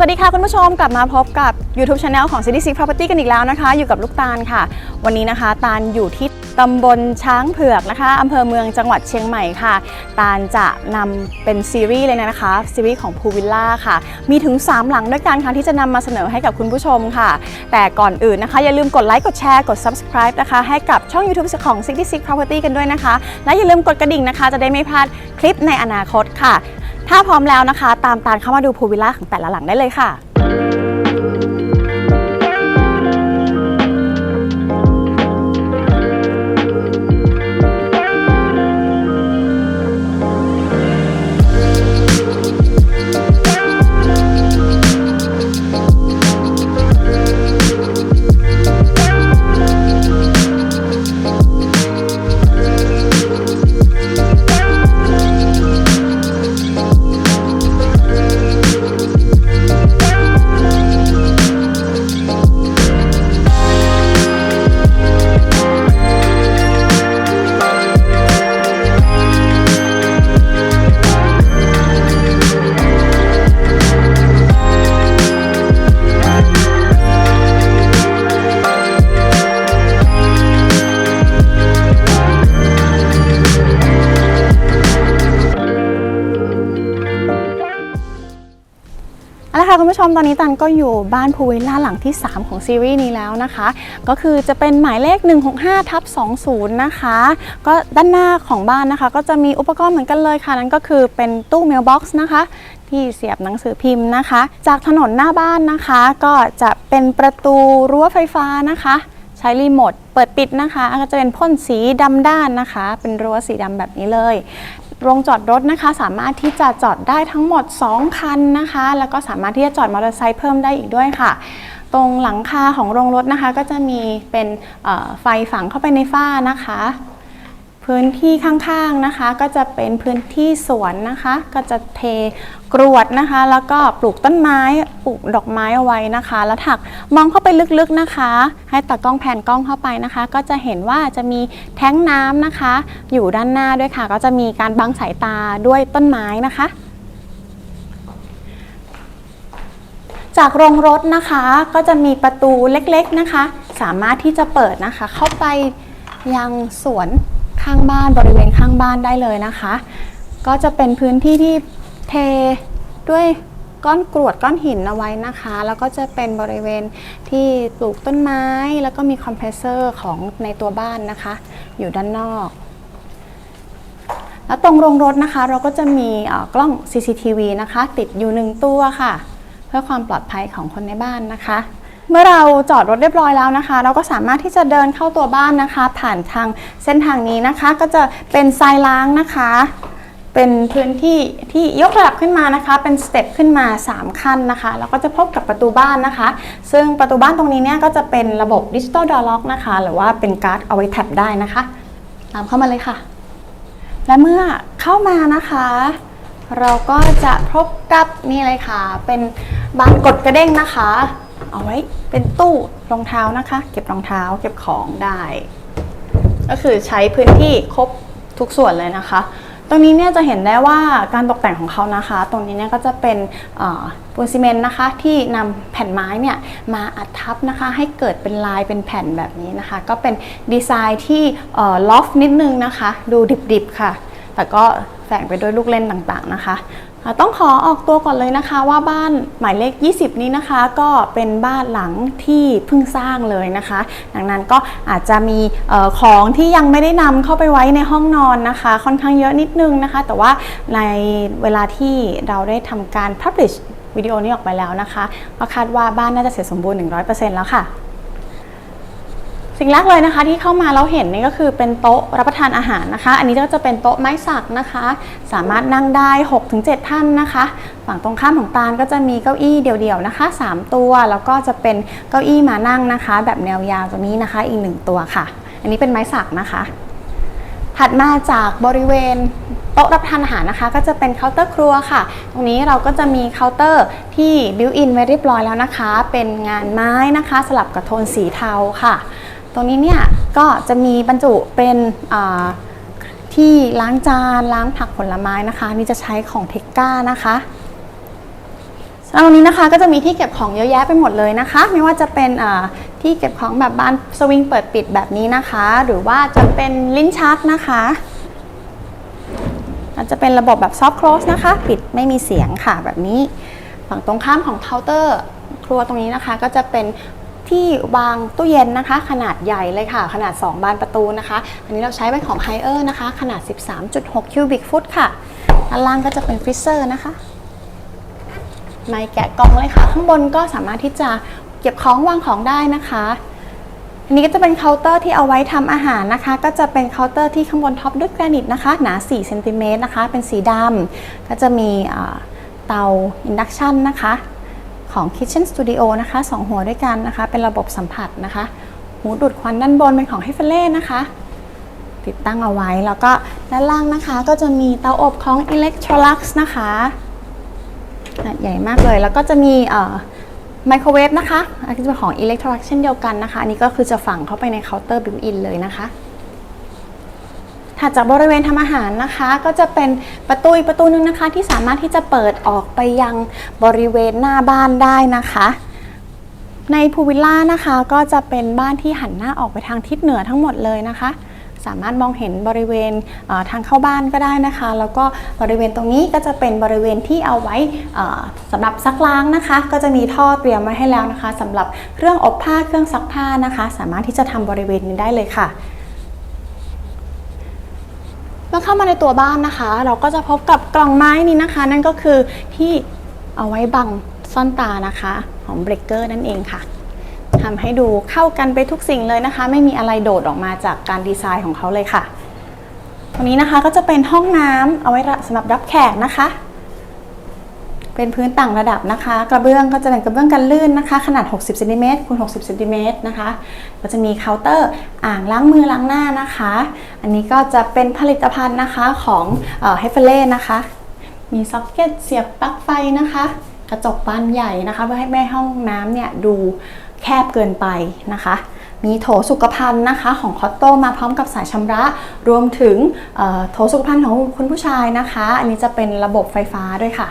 สวัสดีค่ะคุณผู้ชมกลับมาพบกับ YouTube Channel ของ City Six Property กันอีกแล้วนะคะ อยู่กับลูกตาลค่ะ วันนี้นะคะ ตาลอยู่ที่ตำบลช้างเผือกนะคะอำเภอเมืองจังหวัดเชียงใหม่ค่ะ ตาลจะนำเป็นซีรีส์เลยนะคะซีรีส์ของพูวิลล่าค่ะ มีถึง 3 หลังด้วยกันค่ะที่จะนำมาเสนอให้กับคุณผู้ชมค่ะ แต่ก่อนอื่นนะคะ อย่าลืมกดไลค์กดแชร์กด Subscribe นะคะ ให้กับช่อง YouTube ของ City Six Property กันด้วยนะคะ และอย่าลืมกดกระดิ่งนะคะ จะได้ไม่พลาดคลิปในอนาคตค่ะ ถ้าพร้อมแล้วนะคะ ตามตาลเข้ามาดูพูวิลล่าของแต่ละหลังได้เลยค่ะ คุณผู้ชมตอนนี้ตันก็อยู่บ้านพูวิลล่าหลังที่ 3 ของซีรีส์นี้แล้วนะคะ ก็คือจะเป็นหมายเลข 165ทับ20 นะคะ ก็ด้านหน้าของบ้านนะคะ ก็จะมีอุปกรณ์เหมือนกันเลยค่ะ นั่นก็คือเป็นตู้เมลบ็อกซ์นะคะที่เสียบหนังสือพิมพ์นะคะ จากถนนหน้าบ้านนะคะ ก็จะเป็นประตูรั้วไฟฟ้านะคะ ใช้รีโมทเปิดปิดนะคะก็จะเป็นพ่นสีดำด้านนะคะ เป็นรั้วสีดำแบบนี้เลย โรงจอดรถนะคะสามารถที่จะจอดได้ทั้งหมด 2 คันนะคะ แล้วก็สามารถที่จะจอดมอเตอร์ไซค์เพิ่มได้อีกด้วยค่ะ ตรงหลังคาของโรงรถนะคะ ก็จะมีเป็นไฟฝังเข้าไปในฝ้านะคะ พื้นที่ข้างๆนะคะ ก็จะเป็นพื้นที่สวนนะคะ ก็จะเทกรวดนะคะ แล้วก็ปลูกต้นไม้ปลูกดอกไม้เอาไว้นะคะ แล้วถักมองเข้าไปลึกๆนะคะ ให้ตากล้องแผ่นกล้องเข้าไปนะคะ ก็จะเห็นว่าจะมีแท้งน้ำนะคะ อยู่ด้านหน้าด้วยค่ะ ก็จะมีการบังสายตาด้วยต้นไม้นะคะจากโรงรถนะคะก็จะมีประตูเล็กๆนะคะ สามารถที่จะเปิดนะคะ เข้าไปยังสวน ข้างบ้านบริเวณข้างบ้านได้เลยนะคะ ก็จะเป็นพื้นที่ที่เทด้วยก้อนกรวดก้อนหินเอาไว้นะคะ แล้วก็จะเป็นบริเวณที่ปลูกต้นไม้ แล้วก็มีคอมเพรสเซอร์ของในตัวบ้านนะคะ อยู่ด้านนอก แล้วตรงโรงรถนะคะ เราก็จะมีกล้อง CCTV นะคะ ติดอยู่หนึ่งตัวค่ะ เพื่อความปลอดภัยของคนในบ้านนะคะ เมื่อเราจอดรถเรียบร้อยแล้วนะคะ เราก็สามารถที่จะเดินเข้าตัวบ้านนะคะ ผ่านทางเส้นทางนี้นะคะ ก็จะเป็นทรายล้างนะคะ เป็นพื้นที่ที่ยกระดับขึ้นมานะคะ เป็นสเต็ปขึ้นมา 3 ขั้นนะคะแล้วก็จะพบกับประตูบ้านนะคะ ซึ่งประตูบ้านตรงนี้เนี่ยก็จะเป็นระบบดิจิตอลดอร์ล็อกนะคะ หรือว่าเป็นการ์ดเอาไว้แท็บได้นะคะ ตามเข้ามาเลยค่ะ และเมื่อเข้ามานะคะเราก็จะพบกับนี่เลยค่ะ เป็นบานกดกระเด้งนะคะ เอาไว้เป็นตู้รองเท้านะคะ เก็บรองเท้าเก็บของได้ ก็คือใช้พื้นที่ครบทุกส่วนเลยนะคะ ตรงนี้เนี่ยจะเห็นได้ว่าการตกแต่งของเขานะคะ ตรงนี้เนี่ยก็จะเป็นปูนซีเมนต์นะคะ ที่นำแผ่นไม้เนี่ยมาอัดทับนะคะ ให้เกิดเป็นลายเป็นแผ่นแบบนี้นะคะ ก็เป็นดีไซน์ที่ลอฟนิดนึงนะคะ ดูดิบๆค่ะ แต่ก็แฝงไปด้วยลูกเล่นต่างๆนะคะ ต้องขอออกตัวก่อนเลยนะคะว่าบ้านหมายเลข 20 นี้นะคะ ก็เป็นบ้านหลังที่เพิ่งสร้างเลยนะคะ ดังนั้นก็อาจจะมีออของที่ยังไม่ได้นำเข้าไปไว้ในห้องนอนนะคะ ค่อนข้างเยอะนิดนึงนะคะ แต่ว่าในเวลาที่เราได้ทำการ publish วิดีโอนี้ออกไปแล้วนะคะก็คาดว่าบ้านน่าจะเสร็จสมบูรณ์ 100%แล้วค่ะ สิ่งแรกเลยนะคะที่เข้ามาแล้วเห็นนี่ก็คือเป็นโต๊ะรับประทานอาหารนะคะ อันนี้ก็จะเป็นโต๊ะไม้สักนะคะ สามารถนั่งได้ 6-7 ท่านนะคะ ฝั่งตรงข้ามของตาลก็จะมีเก้าอี้เดี่ยวๆนะคะ 3 ตัว แล้วก็จะเป็นเก้าอี้มานั่งนะคะ แบบแนวยาวตรงนี้นะคะอีก 1 ตัวค่ะ อันนี้เป็นไม้สักนะคะ ถัดมาจากบริเวณโต๊ะรับประทานอาหารนะคะก็จะเป็นเคาน์เตอร์ครัวค่ะ ตรงนี้เราก็จะมีเคาน์เตอร์ที่บิวอินไว้เรียบร้อยแล้วนะคะ เป็นงานไม้นะคะ สลับกับโทนสีเทาค่ะ ตรงนี้เนี่ยก็จะมีบรรจุเป็นที่ล้างจานล้างผักผลไม้นะคะนี่จะใช้ของเทคก้านะคะสำหรับนี้นะคะก็จะมีที่เก็บของเยอะแยะไปหมดเลยนะคะ ไม่ว่าจะเป็นที่เก็บของแบบบานสวิงเปิดปิดแบบนี้นะคะ หรือว่าจะเป็นลิ้นชักนะคะอาจจะเป็นระบบแบบซอฟต์ close นะคะ ปิดไม่มีเสียงค่ะแบบนี้ ฝั่งตรงข้ามของเคาน์เตอร์ ครัวตรงนี้นะคะ ก็จะเป็น ที่วางตู้เย็นนะคะ ขนาดใหญ่เลยค่ะ ขนาด 2 บานประตูนะคะ อันนี้เราใช้เป็นของไฮเออร์นะคะ ขนาด 13.6 คิวบิกฟุตค่ะด้านล่างก็จะเป็นฟรีเซอร์นะคะไม่แกะกล่องเลยค่ะ ข้างบนก็สามารถที่จะเก็บของวางของได้นะคะอันนี้ก็จะเป็นเคาน์เตอร์ที่เอาไว้ทำอาหารนะคะ ก็จะเป็นเคาน์เตอร์ที่ข้างบนท็อปด้วยแกรนิตนะคะ หนา4เซนติเมตรนะคะ เป็นสีดำก็จะมีเตาอินดักชันนะคะ ของ Kitchen Studio นะคะ 2 หัวด้วยกันนะคะ เป็นระบบสัมผัสนะคะ หูดูดควันด้านบนเป็นของ h e f e l e นะคะ ติดตั้งเอาไว้แล้วก็ด้านล่างนะคะ ก็จะมีเตาอบของ Electrolux นะคะขนาดใหญ่มากเลย แล้วก็จะมีไมโครเวฟนะคะอันนี้จะเป็นของ Electrolux เช่นเดียวกันนะคะ อันนี้ก็คือจะฝังเข้าไปในเคาน์เตอร์บิวอินเลยนะคะ ถัดจากบริเวณทำอาหารนะคะ ก็จะเป็นประตูอีกประตูนึงนะคะ ที่สามารถที่จะเปิดออกไปยังบริเวณหน้าบ้านได้นะคะในพูวิลล่านะคะก็จะเป็นบ้านที่หันหน้าออกไปทางทิศเหนือทั้งหมดเลยนะคะ สามารถมองเห็นบริเวณทางเข้าบ้านก็ได้นะคะ แล้วก็บริเวณตรงนี้ก็จะเป็นบริเวณที่เอาไว้สำหรับซักล้างนะคะ ก็จะมีท่อเตรียมไว้ให้แล้วนะคะสำหรับเครื่องอบผ้าเครื่องซักผ้านะคะ สามารถที่จะทำบริเวณนี้ได้เลยค่ะ เมื่อเข้ามาในตัวบ้านนะคะ เราก็จะพบกับกล่องไม้นี้นะคะ นั่นก็คือที่เอาไว้บังซ่อนตานะคะของเบรกเกอร์นั่นเองค่ะทำให้ดูเข้ากันไปทุกสิ่งเลยนะคะ ไม่มีอะไรโดดออกมาจากการดีไซน์ของเขาเลยค่ะ ตรงนี้นะคะก็จะเป็นห้องน้ำเอาไว้สำหรับรับแขกนะคะ เป็นพื้นต่างระดับนะคะ กระเบื้องก็จะเป็นกระเบื้องกันลื่นนะคะ ขนาด 60เซนติเมตรคูณ60เซนติเมตรนะคะ ก็จะมีเคาน์เตอร์อ่างล้างมือล้างหน้านะคะ อันนี้ก็จะเป็นผลิตภัณฑ์นะคะของเฮฟเฟเล่นะคะ มีซ็อกเก็ตเสียบปลั๊กไฟนะคะ กระจกบานใหญ่นะคะ เพื่อให้แม่ห้องน้ำเนี่ยดูแคบเกินไปนะคะมีโถสุขภัณฑ์นะคะของคอตโตมาพร้อมกับสายชำระ รวมถึงโถสุขภัณฑ์ของคุณผู้ชายนะคะ อันนี้จะเป็นระบบไฟฟ้าด้วยค่ะ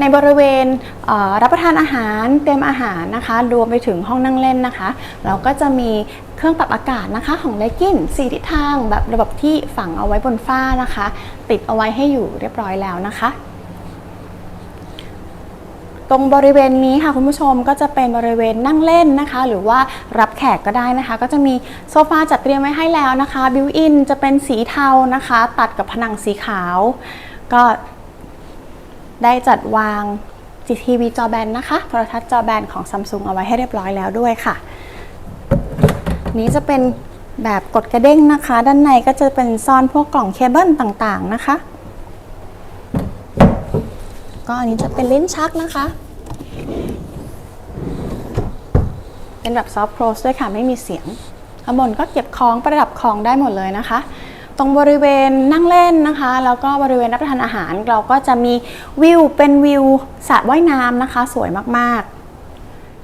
ในบริเวณเรับประทานอาหารเตรียมอาหารนะคะ รวมไปถึงห้องนั่งเล่นนะคะ เราก็จะมีเครื่องปรับอากาศนะคะของเลกินสีทิศทางแบบระบบที่ฝังเอาไว้บนฝ้านะคะ ติดเอาไว้ให้อยู่เรียบร้อยแล้วนะคะ ตรงบริเวณนี้ค่ะคุณผู้ชมก็จะเป็นบริเวณนั่งเล่นนะคะ หรือว่ารับแขกก็ได้นะคะ ก็จะมีโซฟาจัดเตรียมไว้ให้แล้วนะคะบิวอินจะเป็นสีเทานะคะ ตัดกับผนังสีขาว ก็ ได้จัดวางทีวีจอแบนนะคะ โทรทัศน์จอแบนของ Samsung เอาไว้ให้เรียบร้อยแล้วด้วยค่ะ นี้จะเป็นแบบกดกระเด้งนะคะ ด้านในก็จะเป็นซ่อนพวกกล่องเคเบิลต่างๆนะคะ ก็อันนี้จะเป็นลิ้นชักนะคะ เป็นแบบซอฟต์โคลสด้วยค่ะ ไม่มีเสียงข้างบนก็เก็บของประดับของได้หมดเลยนะคะ ตรงบริเวณนั่งเล่นนะคะ แล้วก็บริเวณรับประทานอาหาร เราก็จะมีวิวเป็นวิวสระว่ายน้ำนะคะ สวยมากๆ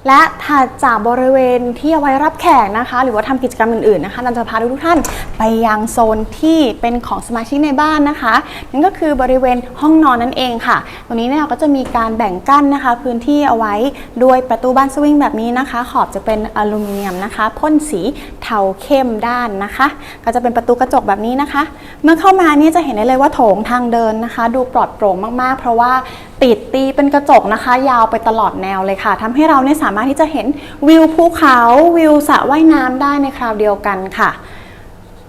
และถัดจากบริเวณที่เอาไว้รับแขกนะคะ หรือว่าทำกิจกรรมอื่นๆนะคะเราจะพาทุกท่านไปยังโซนที่เป็นของสมาชิกในบ้านนะคะ นั่นก็คือบริเวณห้องนอนนั่นเองค่ะ ตรงนี้เนี่ยเราก็จะมีการแบ่งกั้นนะคะ พื้นที่เอาไว้ด้วยประตูบ้านสวิงแบบนี้นะคะ ขอบจะเป็นอลูมิเนียมนะคะพ่นสีเทาเข้มด้านนะคะ ก็จะเป็นประตูกระจกแบบนี้นะคะ เมื่อเข้ามาเนี่ยจะเห็นได้เลยว่าโถงทางเดินนะคะ ดูปลอดโปร่งมากๆ เพราะว่าติดตีเป็นกระจกนะคะ ยาวไปตลอดแนวเลยค่ะทำให้เราเนี่ยสามารถที่จะเห็นวิวภูเขาวิวสระว่ายน้ำได้ในคราวเดียวกันค่ะ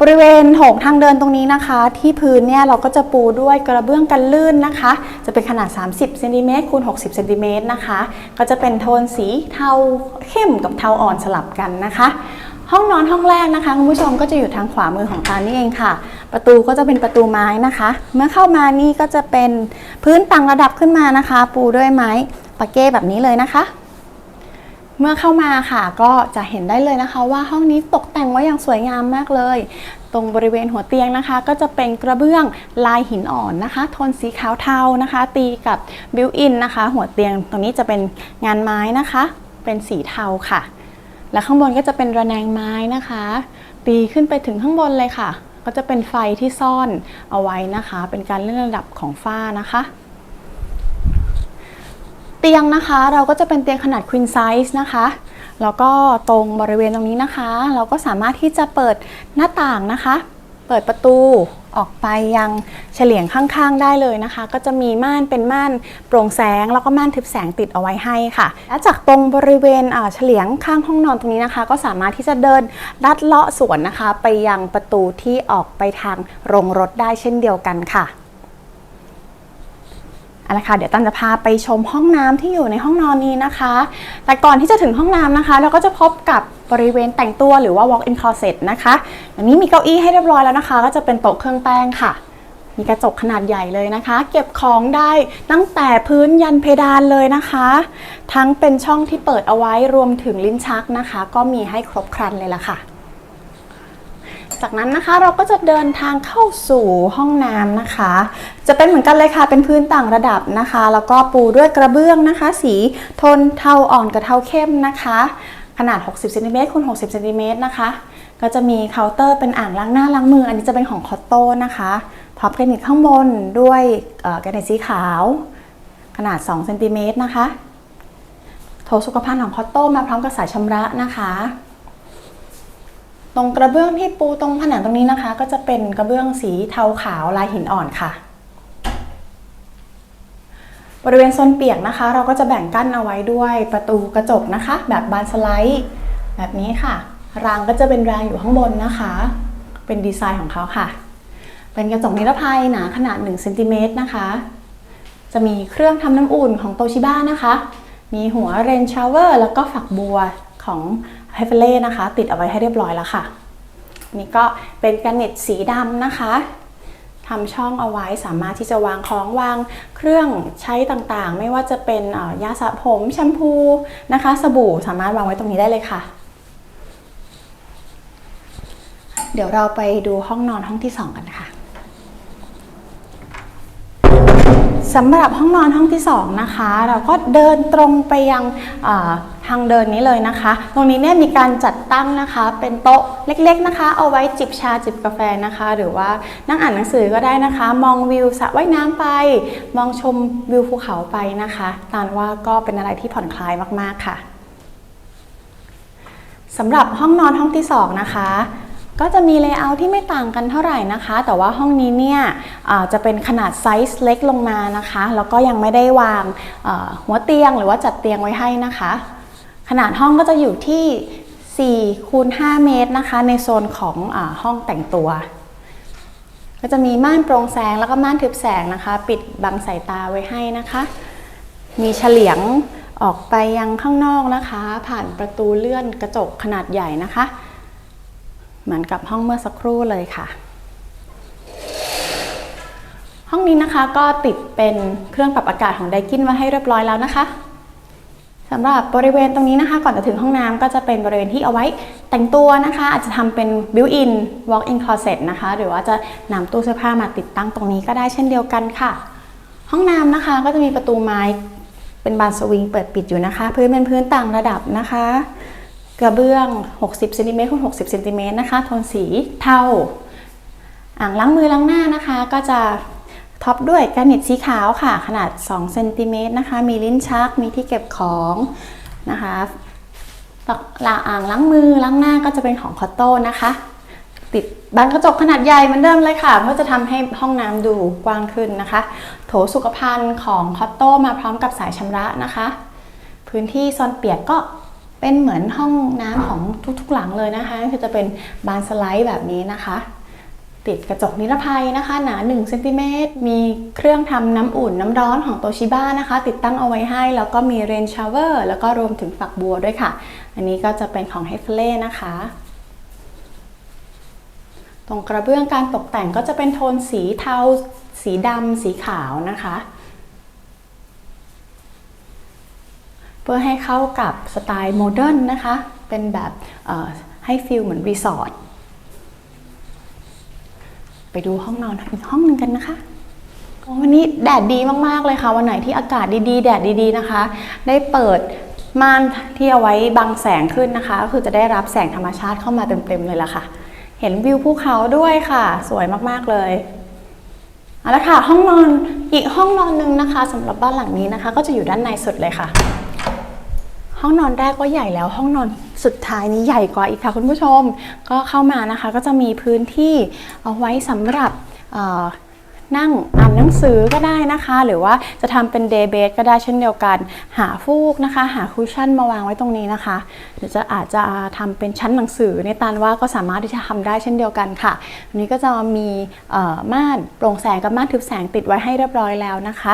บริเวณโถงทางเดินตรงนี้นะคะ ที่พื้นเนี่ยเราก็จะปูด้วยกระเบื้องกันลื่นนะคะ จะเป็นขนาด 30เซนติเมตรคูณ60เซนติเมตรนะคะ ก็จะเป็นโทนสีเทาเข้มกับเทาอ่อนสลับกันนะคะห้องนอนห้องแรกนะคะคุณผู้ชมก็จะอยู่ทางขวามือของตานี่เองค่ะ ประตูก็จะเป็นประตูไม้นะคะ เมื่อเข้ามานี่ก็จะเป็นพื้นต่างระดับขึ้นมานะคะ ปูด้วยไม้ปาเก้แบบนี้เลยนะคะ เมื่อเข้ามาค่ะก็จะเห็นได้เลยนะคะ ว่าห้องนี้ตกแต่งไว้อย่างสวยงามมากเลย ตรงบริเวณหัวเตียงนะคะ ก็จะเป็นกระเบื้องลายหินอ่อนนะคะ โทนสีขาวเทานะคะ ตีกับบิวอินนะคะ หัวเตียงตรงนี้จะเป็นงานไม้นะคะ เป็นสีเทาค่ะ และข้างบนก็จะเป็นระแนงไม้นะคะ ตีขึ้นไปถึงข้างบนเลยค่ะ ก็จะเป็นไฟที่ซ่อนเอาไว้นะคะ เป็นการเลื่อนระดับของฝ้านะคะ ตียงนะคะ เราก็จะเป็นเตียงขนาด queen size นะคะแล้วก็ตรงบริเวณตรงนี้นะคะ เราก็สามารถที่จะเปิดหน้าต่างนะคะ เปิดประตูออกไปยังเฉลียงข้างๆได้เลยนะคะ ก็จะมีม่านเป็นม่านโปร่งแสง แล้วก็ม่านทึบแสงติดเอาไว้ให้ค่ะ และจากตรงบริเวณเฉลียงข้างห้องนอนตรงนี้นะคะ ก็สามารถที่จะเดินลัดเลาะสวนนะคะ ไปยังประตูที่ออกไปทางโรงรถได้เช่นเดียวกันค่ะ เอาละค่ะเดี๋ยวตันจะพาไปชมห้องน้ำที่อยู่ในห้องนอนนี้นะคะ แต่ก่อนที่จะถึงห้องน้ำนะคะ เราก็จะพบกับบริเวณแต่งตัวหรือว่า walk-in closet นะคะอันนี้มีเก้าอี้ให้เรียบร้อยแล้วนะคะ ก็จะเป็นโต๊ะเครื่องแป้งค่ะ มีกระจกขนาดใหญ่เลยนะคะ เก็บของได้ตั้งแต่พื้นยันเพดานเลยนะคะ ทั้งเป็นช่องที่เปิดเอาไว้รวมถึงลิ้นชักนะคะ ก็มีให้ครบครันเลยล่ะค่ะ จากนั้นนะคะเราก็จะเดินทางเข้าสู่ห้องน้ำนะคะ จะเป็นเหมือนกันเลยค่ะเป็นพื้นต่างระดับนะคะ แล้วก็ปูด้วยกระเบื้องนะคะ สีโทนเทาอ่อนกับเทาเข้มนะคะ ขนาด 60เซนติเมตรคูณ60เซนติเมตรนะคะ ก็จะมีเคาน์เตอร์เป็นอ่างล้างหน้าล้างมือ อันนี้จะเป็นของคอตโต้นะคะท็อปแกรนิตข้างบนด้วยแกรนิตสีขาว ขนาด2เซนติเมตรนะคะโถสุขภัณฑ์ของคอตโต้มาพร้อมกับสายชำระนะคะ ตรงกระเบื้องที่ปูตรงผนังตรงนี้นะคะ ก็จะเป็นกระเบื้องสีเทาขาวลายหินอ่อนค่ะ บริเวณโซนเปียกนะคะ เราก็จะแบ่งกั้นเอาไว้ด้วยประตูกระจกนะคะ แบบบานสไลด์แบบนี้ค่ะ รางก็จะเป็นรางอยู่ข้างบนนะคะ เป็นดีไซน์ของเขาค่ะ เป็นกระจกนิรภัยหนาขนาด1เซนติเมตรนะคะ จะมีเครื่องทำน้ำอุ่นของโตชิบ้านะคะ มีหัวเรนชาวเวอร์แล้วก็ฝักบัวของ ไฮเฟเล่นะคะ ติดเอาไว้ให้เรียบร้อยแล้วค่ะ นี่ก็เป็นกรนิตสีดำนะคะทำช่องเอาไว้สามารถที่จะวางของวางเครื่องใช้ต่างๆ ไม่ว่าจะเป็นยาสระผมแชมพูนะคะ สบู่สามารถวางไว้ตรงนี้ได้เลยค่ะ เดี๋ยวเราไปดูห้องนอนห้องที่สองกันค่ะสำหรับห้องนอนห้องที่ 2 นะคะ เราก็เดินตรงไปยังา ทางเดินนี้เลยนะคะ ตรงนี้เนี่ยมีการจัดตั้งนะคะ เป็นโต๊ะเล็กๆนะคะ เอาไว้จิบชาจิบกาแฟนะคะ หรือว่านั่งอ่านหนังสือก็ได้นะคะ มองวิวสระว่ายน้ำไป มองชมวิวภูเขาไปนะคะตานว่าก็เป็นอะไรที่ผ่อนคลายมากๆค่ะสำหรับห้องนอนห้องที่2นะคะก็จะมีเลเยอร์ที่ไม่ต่างกันเท่าไหร่นะคะ แต่ว่าห้องนี้เนี่ยจะเป็นขนาดไซส์เล็กลงมานะคะ แล้วก็ยังไม่ได้วางหัวเตียงหรือว่าจัดเตียงไว้ให้นะคะ ขนาดห้องก็จะอยู่ที่4คูณ5เมตรนะคะ ในโซนของอห้องแต่งตัว ก็จะมีม่านโปร่งแสงแล้วก็ม่านทึบแสงนะคะ ปิดบังสายตาไว้ให้นะคะ มีเฉลียงออกไปยังข้างนอกนะคะ ผ่านประตูเลื่อนกระจกขนาดใหญ่นะคะ เหมือนกับห้องเมื่อสักครู่เลยค่ะ ห้องนี้นะคะก็ติดเป็นเครื่องปรับอากาศของไดกินมาให้เรียบร้อยแล้วนะคะ สำหรับบริเวณตรงนี้นะคะ ก่อนจะถึงห้องน้ำก็จะเป็นบริเวณที่เอาไว้แต่งตัวนะคะ อาจจะทำเป็น built-in walk-in closet นะคะ หรือว่าจะนำตู้เสื้อผ้ามาติดตั้งตรงนี้ก็ได้เช่นเดียวกันค่ะ ห้องน้ำนะคะก็จะมีประตูไม้เป็นบานสวิงเปิดปิดอยู่นะคะ พื้นเป็นพื้นต่างระดับนะคะ กระเบื้อง 60เซนติเมตรคูณ60เซนติเมตรนะคะโทนสีเทาอ่างล้างมือล้างหน้านะคะ ก็จะ ท็อปด้วยแกรนิตสีขาวค่ะ ขนาด2เซนติเมตรนะคะ มีลิ้นชัก มีที่เก็บของนะคะลาอ่างล้างมือล้างหน้าก็จะเป็นของคอตโต้นะคะ ติดบานกระจกขนาดใหญ่เหมือนเดิมเลยค่ะ เพื่อจะทำให้ห้องน้ำดูกว้างขึ้นนะคะ โถสุขภัณฑ์ของคอตโต้มาพร้อมกับสายชำระนะคะ พื้นที่โซนเปียกก็เป็นเหมือนห้องน้ำของทุกๆหลังเลยนะคะ คือจะเป็นบานสไลด์แบบนี้นะคะ ติดกระจกนิรภัยนะคะหนา1เซนติเมตรมีเครื่องทำน้ำอุ่นน้ำร้อนของโตชิบ้านะคะ ติดตั้งเอาไว้ให้ แล้วก็มีเรนชาวเวอร์แล้วก็รวมถึงฝักบัวด้วยค่ะ อันนี้ก็จะเป็นของเฮฟเล่นะคะ ตรงกระเบื้องการตกแต่งก็จะเป็นโทนสีเทา สีดำสีขาวนะคะ เพื่อให้เข้ากับสไตล์โมเดิร์นนะคะ เป็นแบบให้ฟิลเหมือนรีสอร์ท ไปดูห้องนอนอีกห้องหนึ่งกันนะคะวันนี้แดดดีมากๆเลยค่ะ วันไหนที่อากาศดีๆ แดดดีๆนะคะ ได้เปิดม่านที่เอาไว้บังแสงขึ้นนะคะ ก็คือจะได้รับแสงธรรมชาติเข้ามาเต็มๆเลยล่ะค่ะ เห็นวิวภูเขาด้วยค่ะ สวยมากๆเลยเอาละค่ะห้องนอนอีกห้องนอนหนึ่งนะคะสำหรับบ้านหลังนี้นะคะ ก็จะอยู่ด้านในสุดเลยค่ะ ห้องนอนแรกก็ใหญ่แล้ว ห้องนอนสุดท้ายนี้ใหญ่กว่าอีกค่ะคุณผู้ชม ก็เข้ามานะคะก็จะมีพื้นที่เอาไว้สำหรับนั่งอ่านหนังสือก็ได้นะคะ หรือว่าจะทำเป็นเดย์เบดก็ได้เช่นเดียวกัน หาฟูกนะคะ หาคุชชั่นมาวางไว้ตรงนี้นะคะ หรือจะอาจจะทำเป็นชั้นหนังสือในตานว่าก็สามารถที่จะทำได้เช่นเดียวกันค่ะอันนี้ก็จะมีม่านโปร่งแสงกับม่านทึบแสงติดไว้ให้เรียบร้อยแล้วนะคะ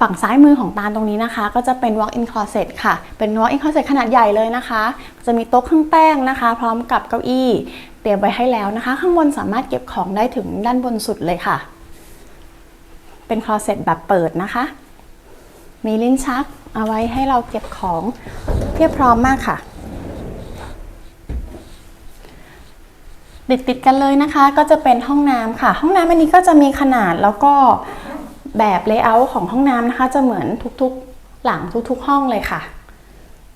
ฝั่งซ้ายมือของตาลตรงนี้นะคะ ก็จะเป็น walk-in closet ค่ะ เป็น walk-in closet ขนาดใหญ่เลยนะคะ จะมีโต๊ะเครื่องแป้งนะคะ พร้อมกับเก้าอี้ เตรียมไว้ให้แล้วนะคะ ข้างบนสามารถเก็บของได้ถึงด้านบนสุดเลยค่ะ เป็น closet แบบเปิดนะคะ มีลิ้นชักเอาไว้ให้เราเก็บของเพียบพร้อมมากค่ะติดติดกันเลยนะคะก็จะเป็นห้องน้ำค่ะ ห้องน้ำอันนี้ก็จะมีขนาดแล้วก็ แบบเลเยอร์ของห้องน้ำนะคะ จะเหมือนทุกๆหลังทุกๆ ห้องเลยค่ะ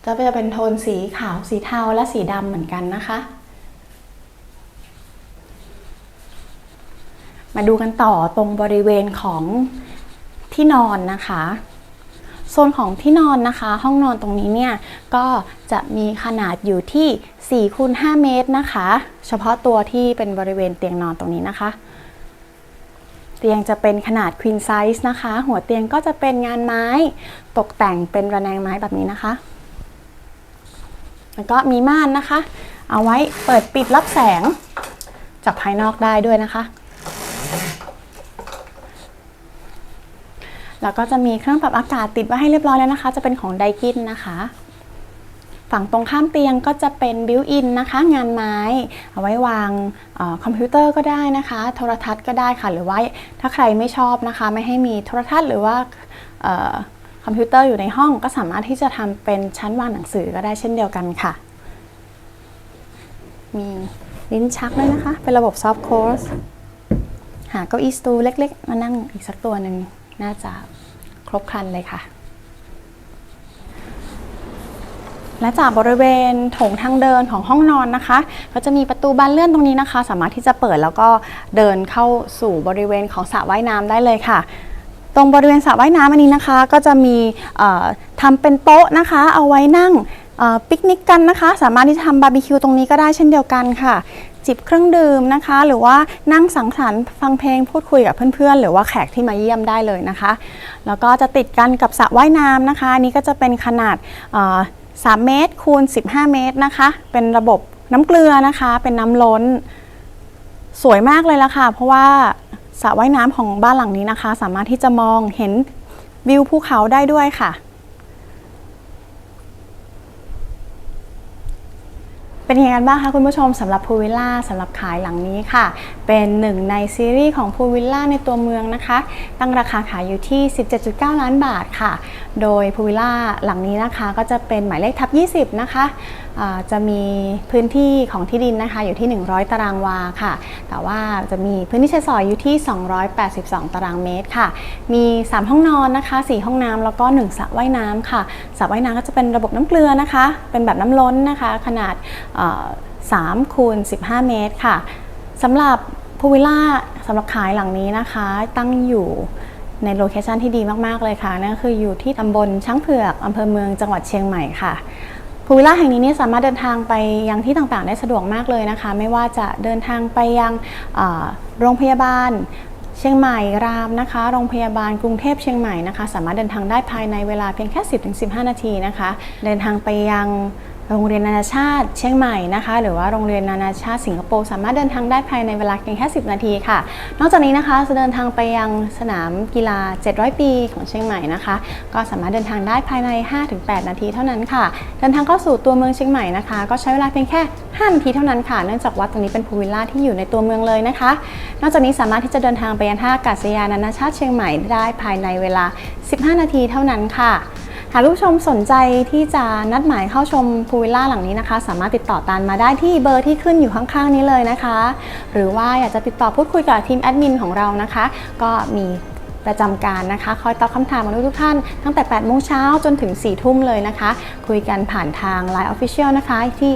จะเป็นโทนสีขาวสีเทาและสีดำเหมือนกันนะคะ มาดูกันต่อตรงบริเวณของที่นอนนะคะโซนของที่นอนนะคะ ห้องนอนตรงนี้เนี่ยก็จะมีขนาดอยู่ที่4คูณ5เมตรนะคะ เฉพาะตัวที่เป็นบริเวณเตียงนอนตรงนี้นะคะ ตียงจะเป็นขนาด queen size นะคะ หัวเตียงก็จะเป็นงานไม้ตกแต่งเป็นระแนงไม้แบบนี้นะคะ แล้วก็มีม่านนะคะ เอาไว้เปิดปิดรับแสง จากภายนอกได้ด้วยนะคะ แล้วก็จะมีเครื่องปรับอากาศติดไว้ให้เรียบร้อยแล้วนะคะ จะเป็นของไดกินนะคะ ฝั่งตรงข้ามเตียงก็จะเป็นบิวอินนะคะ งานไม้เอาไว้วางอคอมพิวเตอร์ก็ได้นะคะ โทรทัศน์ก็ได้ค่ะ หรือว่าถ้าใครไม่ชอบนะคะ ไม่ให้มีโทรทัศน์หรือว่าอคอมพิวเตอร์อยู่ในห้องก็สามารถที่จะทำเป็นชั้นวางหนังสือก็ได้เช่นเดียวกันค่ะ มีลิ้นชักด้วยนะคะ เป็นระบบซอฟต์โคสหาเก้าอี้สตูเล็กๆ มานั่งอีกสักตัวหนึ่งน่าจะครบครันเลยค่ะ และจากบริเวณโถงทางเดินของห้องนอนนะคะ ก็จะมีประตูบานเลื่อนตรงนี้นะคะ สามารถที่จะเปิดแล้วก็เดินเข้าสู่บริเวณของสระว่ายน้ำได้เลยค่ะ ตรงบริเวณสระว่ายน้ำอันนี้นะคะ ก็จะมีเอ่อทำเป็นโต๊ะนะคะ เอาไว้นั่งปิกนิกกันนะคะ สามารถที่จะทำบาร์บีคิวตรงนี้ก็ได้เช่นเดียวกันค่ะ จิบเครื่องดื่มนะคะ หรือว่านั่งสังสรรค์ฟังเพลงพูดคุยกับเพื่อนๆ หรือว่าแขกที่มาเยี่ยมได้เลยนะคะ แล้วก็จะติดกันกับสระว่ายน้ำนะคะ นี้ก็จะเป็นขนาด 3 เมตรคูณ 15 เมตรนะคะ เป็นระบบน้ำเกลือนะคะ เป็นน้ำล้น สวยมากเลยละค่ะ เพราะว่าสระว่ายน้ำของบ้านหลังนี้นะคะ สามารถที่จะมองเห็นวิวภูเขาได้ด้วยค่ะ เป็นยังไงกันบ้างคะคุณผู้ชมสำหรับพูวิลล่าสำหรับขายหลังนี้ค่ะ เป็นหนึ่งในซีรีส์ของพูวิลล่าในตัวเมืองนะคะ ตั้งราคาขายอยู่ที่ 17.9 ล้านบาทค่ะ โดยพูวิลล่าหลังนี้นะคะก็จะเป็นหมายเลขทับ 20 นะคะ จะมีพื้นที่ของที่ดินนะคะอยู่ที่ 100 ตารางวาค่ะ แต่ว่าจะมีพื้นที่ใช้สอยอยู่ที่ 282 ตารางเมตรค่ะ มี 3 ห้องนอนนะคะ 4 ห้องน้ำแล้วก็ 1สระว่ายน้ำค่ะสระว่ายน้ำก็จะเป็นระบบน้ำเกลือนะคะ เป็นแบบน้ำล้นนะคะ ขนาด3คูณ15 เมตรค่ะสำหรับพูวิลล่าสำหรับขายหลังนี้นะคะ ตั้งอยู่ในโลเคชันที่ดีมาก ๆ เลยค่ะ นั่นก็คืออยู่ที่ตำบลช้างเผือกอำเภอเมืองจังหวัดเชียงใหม่ค่ะ ภูวิลล่าแห่งนี้นี่สามารถเดินทางไปยังที่ต่างๆ ได้สะดวกมากเลยนะคะ ไม่ว่าจะเดินทางไปยังโรงพยาบาลเชียงใหม่รามนะคะ โรงพยาบาลกรุงเทพเชียงใหม่นะคะ สามารถเดินทางได้ภายในเวลาเพียงแค่ 10-15 นาทีนะคะ เดินทางไปยัง โรงเรียนนานาชาติเชียงใหม่นะคะ หรือว่าโรงเรียนนานาชาติสิงคโปร์สามารถเดินทางได้ภายในเวลาเพียงแค่ 10 นาทีค่ะ นอกจากนี้นะคะจะเดินทางไปยังสนามกีฬา 700 ปีของเชียงใหม่นะคะ ก็สามารถเดินทางได้ภายใน 5-8 นาทีเท่านั้นค่ะ เดินทางเข้าสู่ตัวเมืองเชียงใหม่นะคะ ก็ใช้เวลาเพียงแค่ 5 นาทีเท่านั้นค่ะ เนื่องจากว่าตรงนี้เป็นพูวิลล่าที่อยู่ในตัวเมืองเลยนะคะ นอกจากนี้สามารถที่จะเดินทางไปยังท่าอากาศยานนานาชาติเชียงใหม่ได้ภายในเวลา 15 นาทีเท่านั้นค่ะ หากผู้ชมสนใจที่จะนัดหมายเข้าชมพูวิลล่าหลังนี้นะคะ สามารถติดต่อตานมาได้ที่เบอร์ที่ขึ้นอยู่ข้างๆนี้เลยนะคะ หรือว่าอยากจะติดต่อพูดคุยกับทีมแอดมินของเรานะคะ ก็มีประจำการนะคะ คอยตอบคำถามของทุกท่านตั้งแต่ 8 โมงเช้าจนถึง 4 ทุ่มเลยนะคะ คุยกันผ่านทาง Line Official นะคะที่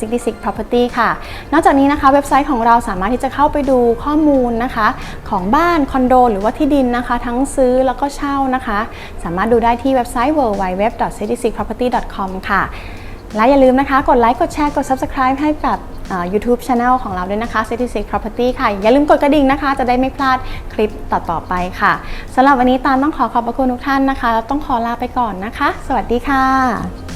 66 Property ค่ะ นอกจากนี้นะคะเว็บไซต์ของเราสามารถที่จะเข้าไปดูข้อมูลนะคะ ของบ้านคอนโด หรือว่าที่ดินนะคะ ทั้งซื้อแล้วก็เช่านะคะ สามารถดูได้ที่เว็บไซต์ www.66property.com ค่ะและอย่าลืมนะคะ กดไลค์ กดแชร์ กด Subscribe ให้กับ YouTube Channel ของเราด้วยนะคะ City Six Property ค่ะ อย่าลืมกดกระดิ่งนะคะ จะได้ไม่พลาดคลิปต่อ ๆ ไปค่ะสำหรับวันนี้ตามต้องขอขอบพระคุณทุกท่านนะคะแล้วต้องขอลาไปก่อนนะคะ สวัสดีค่ะ